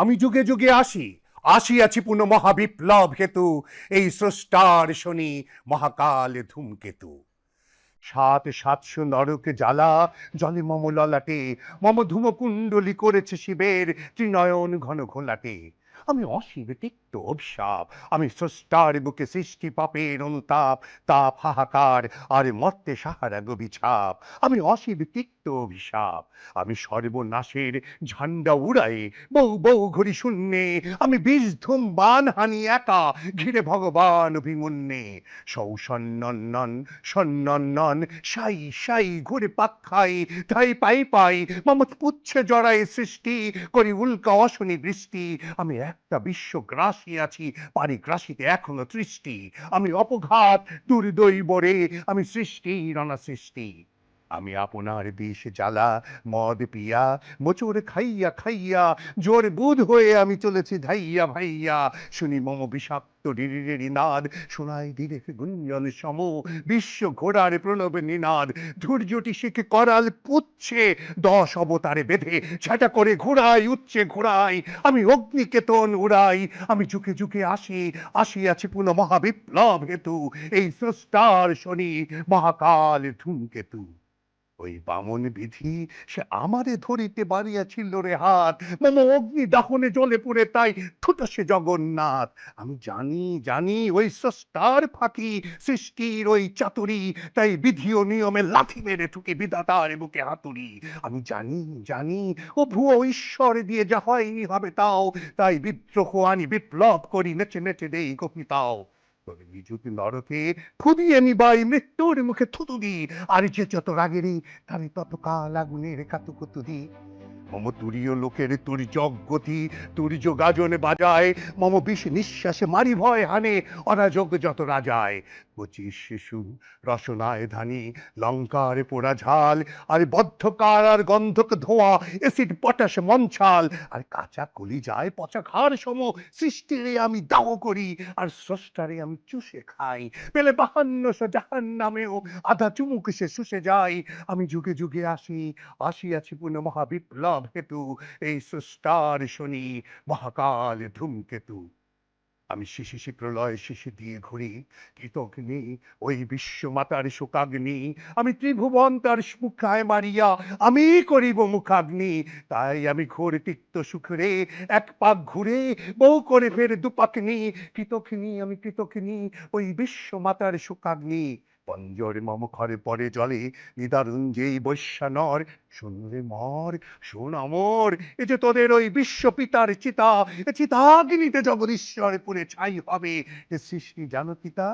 আমি যুগে যুগে আসি, আসিয়াছি পুনঃ মহাবিপ্লব হেতু, এই স্রষ্টার শনি মহাকাল ধূমকেতু। সাত সাতশো নরকে জ্বালা জলে মম ললাটে, মম ধূমকুণ্ডলি করেছে শিবের ত্রিনয়ন ঘন ঘোলাটে। আমি অশিব তিক্ত অভিশাপ। আমি স্রষ্টার বুকে সৃষ্টি পাপের অনুতাপ, তাপ হাহাকার আর মর্তে সাহারা গবি ছাপ আমি অশিব তিক্ত অভিশাপ। আমি সর্বনাশের ঝান্ডা উড়াই, বউ বউ ঘড়ি শূন্যে। আমি বীজ ধুম বান হানি একা, ঘিরে ভগবান অভিমন্যে। সৌ সন্নন সন্নন সাই সাই ঘুরে পাক খাই তাই পাই পাই মমত পুচ্ছে জড়াই সৃষ্টি, করি উল্কা অশনি বৃষ্টি। আমি একটা আছি। রাশিতে এখনও তৃষ্টি আমি অপঘাত দুর্দৈব রে আমি সৃষ্টি রণা সৃষ্টি। আমি আপনার বিষ জ্বালা, মদ পিয়া, মোচর খাইয়া খাইয়া, জোর বুধ হয়ে আমি চলেছি ধাইয়া ভাইয়া। শুনি মম বিষাক্ত ডিরিরি নাদ, শোনাই ধীরে গুঞ্জন সম, বিশ্ব ঘোড়ার প্রণব নিনাদ। ধৈর্যটি শিখে করাল পুচ্ছে, দশ অবতারে বেঁধে ছাটা করে ঘোড়াই উচ্চে ঘোড়াই আমি অগ্নিকেতন উড়াই, আমি যুগে যুগে আসি, আসিয়াছি পুনঃ মহাবিপ্লব হেতু। এই স্রষ্টার শনি মহাকাল ধূমকেতু। ওই বামন বিধি সে আমারে ধরিতে বাড়িয়াছিল রে হাত। মম অগ্নি দাহনে জ্বলে পুড়ে তাই ঠুটো সে জগন্নাথ। আমি জানি জানি, ওই স্রষ্টার ফাঁকি, সৃষ্টির ওই চাতুরি, তাই বিধি ও নিয়মে লাথি মেরে ঠুকে বিধাতার বুকে হাতুড়ি। আমি জানি জানি, ও ভুয়ো ঈশ্বর দিয়ে যা হয় হবে তাও, তাই বিদ্রোহ আনি বিপ্লব করি নেচে নেচে দেই কপিতাও তবে যদি নরকে খুবই আমি বাই মৃত্যুর মুখে থুতু দি আর যে যত রাগেরই তারে তত কাল আগুনের কাতুকুতু দি মম তুরীয় লোকের তুরি গতি, তুর্য গাজনে বাজায়। মম বিষ নিঃশ্বাসে মারি ভয় হানে অনাযোগ যত রাজায়। পঁচিশ শিশু, রসনায় ধানি, লঙ্কার পোড়া ঝাল, আর বদ্ধকার আর গন্ধক ধোঁয়া এসিড পটাশ মঞ্চাল আর কাঁচা কলি যায় পচা ঘাড় সম, সৃষ্টিরে আমি দাহ করি, আর স্রষ্টারে আমি চুষে খাই। পেলে বাহান্ন জাহান নামেও আধা চুমুক সে শুষে যাই আমি যুগে যুগে আসি, আসিয়াছি পুনঃ মহাবিপ্লব হেতু, এই স্রষ্টার শনি মহাকাল ধূমকেতু। আমি শিশি প্রলয়, শিশি দিয়ে ঘুরি কৃতগ্নি ওই বিশ্বমাতার শোকাগ্নি, আমি ত্রিভুবন তার মুখায় মারিয়া, আমি করিব মুখাগ্নি। তাই আমি ঘোর তিক্ত সুখরে এক পাক ঘুরে বউ করে ফের দুপাকনি কৃতগ্নি আমি কৃতগ্নি ওই বিশ্বমাতার শোকাগ্নি। পঞ্জর মম ঘরে পরে জলে নিদারুণ যেই বৈশ্যানর শুনরে মর, শোন অমর, এ যে তোদের ওই বিশ্বপিতার চিতা চিতাগ্নিতে জগদীশ্বর পুরে ছাই হবে। এ সৃষ্টি জানো পিতা,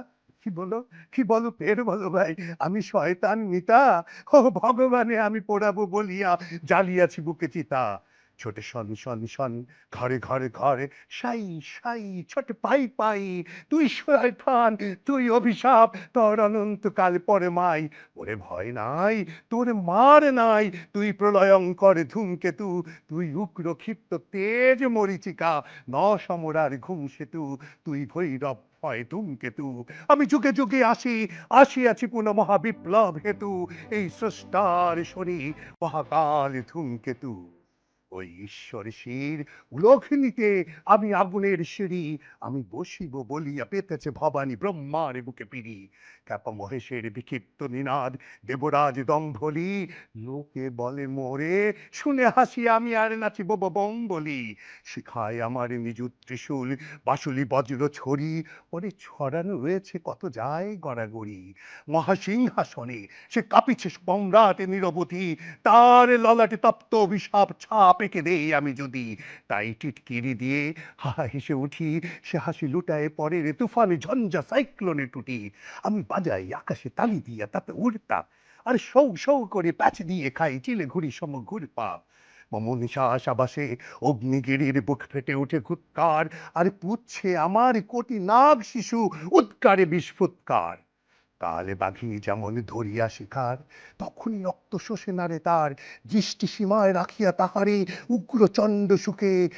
কি বলো কি বলো ফের বলো ভাই, আমি শয়তান মিতা ও ভগবানে আমি পোড়াবো বলিয়া জ্বালিয়াছি বুকে চিতা। ছোটে শন শন শন, ঘরে ঘরে ঘরে, সাই সাই, ছোট পাই পাই, তুই শয়তান, তুই অভিশাপ, তোর অনন্তকাল পরে মাই, ওরে ভয় নাই, তোর মার নাই, তুই প্রলয়ঙ্কর ধূমকেতু, তুই উগ্র ক্ষিপ্ত তেজ মরিচিকা ন সমরার ঘুম সেতু, তুই ভৈরব ধূমকেতু। আমি যুগে যুগে আসি, আসিয়াছি পুনঃ মহাবিপ্লব হেতু, এই স্রষ্টার শনি মহাকাল ধূমকেতু। ওই ঈশ্বর শির উলখিনীতে আমি আগুনের সিঁড়ি, আমি বসিব বলিয়া পেতেছে ভবানী ব্রহ্মার বুকে পিড়ি। ক্যাপা মহেশের বিক্ষিপ্ত নিনাদ, দেবরাজ দম্ভলি, লোকে বলে মোরে, শুনে হাসি আমি আর নাচিব বম বলি শিখায় আমার নিযুত ত্রিশূল বাসুলি বজ্র ছড়ি ওরে ছড়ানো রয়েছে কত যায় গড়াগড়ি। মহাসিংহাসনে সে কাঁপিছে সম্রাট নিরবধি তার ললাটে তপ্ত অভিশাপ ছাপ এঁকে দেই আমি যদি তাই টিটকিরি দিয়ে হাহা হেসে উঠি, সে হাসি লুটায় পরে রে তুফানে ঝঞ্ঝা সাইক্লোনে টুটি। আমি বাজাই আকাশে তালি দিয়া তাতে উড়তা আর সৌ সৌ করে প্যাচ দিয়ে খাই চিলে ঘুরি সম ঘুরপাপ মম নিশাস আবাসে অগ্নিগিরির বুক ফেটে উঠে ঘুৎকার আর পুচ্ছে আমার কোটি নাগ শিশু উৎকারে বিস্ফুৎকার। কালে বাঘি যেমন ধরিয়া শিকার তখনই রক্ত শোষে নারে তার, দৃষ্টি সীমায় রাখিয়া তাহারে উগ্র চণ্ড সুখে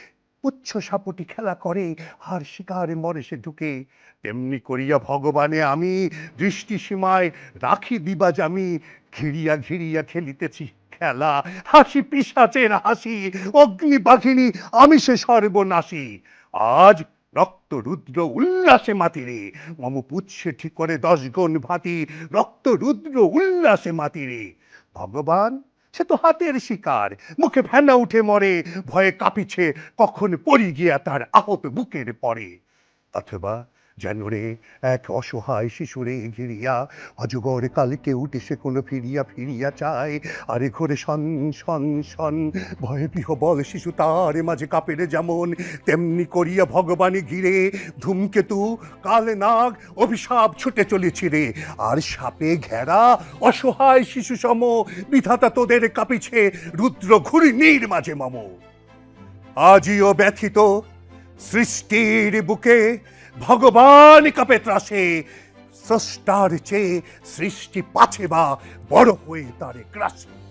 পুচ্ছ সাপটি খেলা করে আর শিকারে মরে সে ঢুকে। তেমনি করিয়া ভগবানে আমি দৃষ্টি সীমায় রাখি দিবাজ আমি ঘিরিয়া ঘিরিয়া খেলিতেছি খেলা। হাসি পিসাচের হাসি, অগ্নি বাঘিনী, আমি সে সর্বনাশী। আজ রক্ত রুদ্র উল্লাসে মাতিরে। মম পুচ্ছে ঠিক করে দশ গুণ ভাতি, রক্ত রুদ্র উল্লাসে মাতিরে। ভগবান, সে তো হাতের শিকার, মুখে ফেনা উঠে মরে, ভয়ে কাঁপিছে, কখন পড়ি গিয়া তার আহত বুকের পরে। অথবা যেন রে এক অসহায় শিশুরে ঘিরিয়া অজগর কালকে উঠে সে কোনো ফিরিয়া ফিরিয়া চায়। আরে ঘরে সন সন সন ভয়ে বল শিশু তার মাঝে কাপেরে যেমন, তেমনি করিয়া ভগবানে ঘিরে ধূমকেতু কালে নাগ অভিশাপ ছুটে চলেছি রে। আর সাপে ঘেরা অসহায় শিশু সম, বিধাতা তোদের কাঁপিছে, রুদ্র ঘুরিনির মাঝে মম। আজিও ব্যথিত সৃষ্টির বুকে ভগবান কাপে ত্রাসে স্রষ্টার চেয়ে সৃষ্টি পাছে বা বড় হয়ে তারে গ্রাসে।